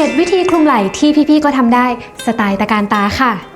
7 วิธีคลุมไหล่ที่พี่ๆก็ทำได้สไตล์ตะการตาค่ะ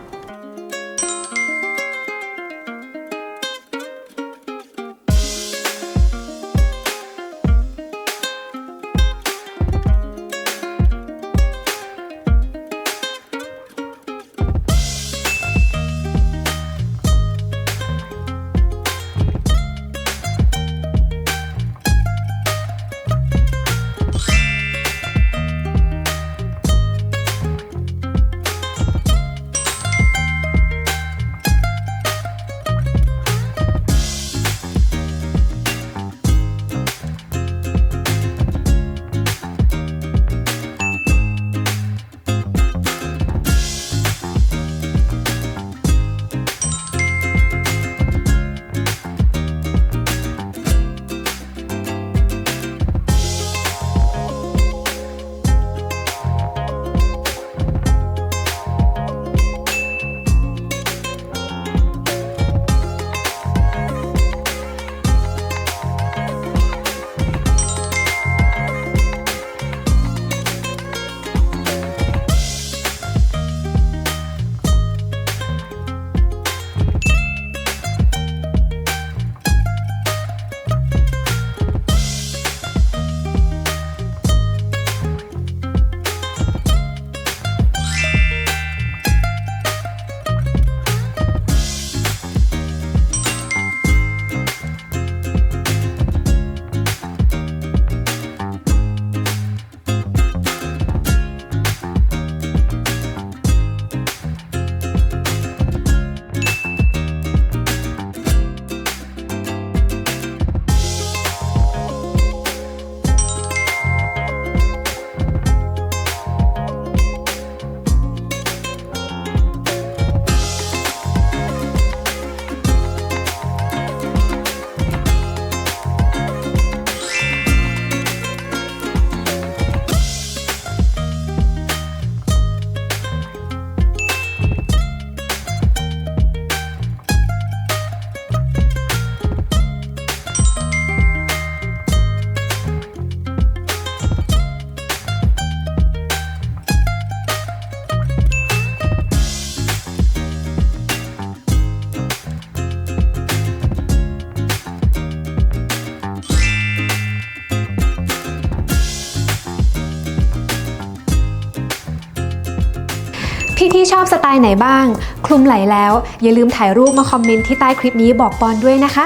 พี่ๆชอบสไตล์ไหนบ้าง คลุมไหล่แล้ว อย่าลืมถ่ายรูปมาคอมเมนต์ที่ใต้คลิปนี้บอกปอนด้วยนะคะ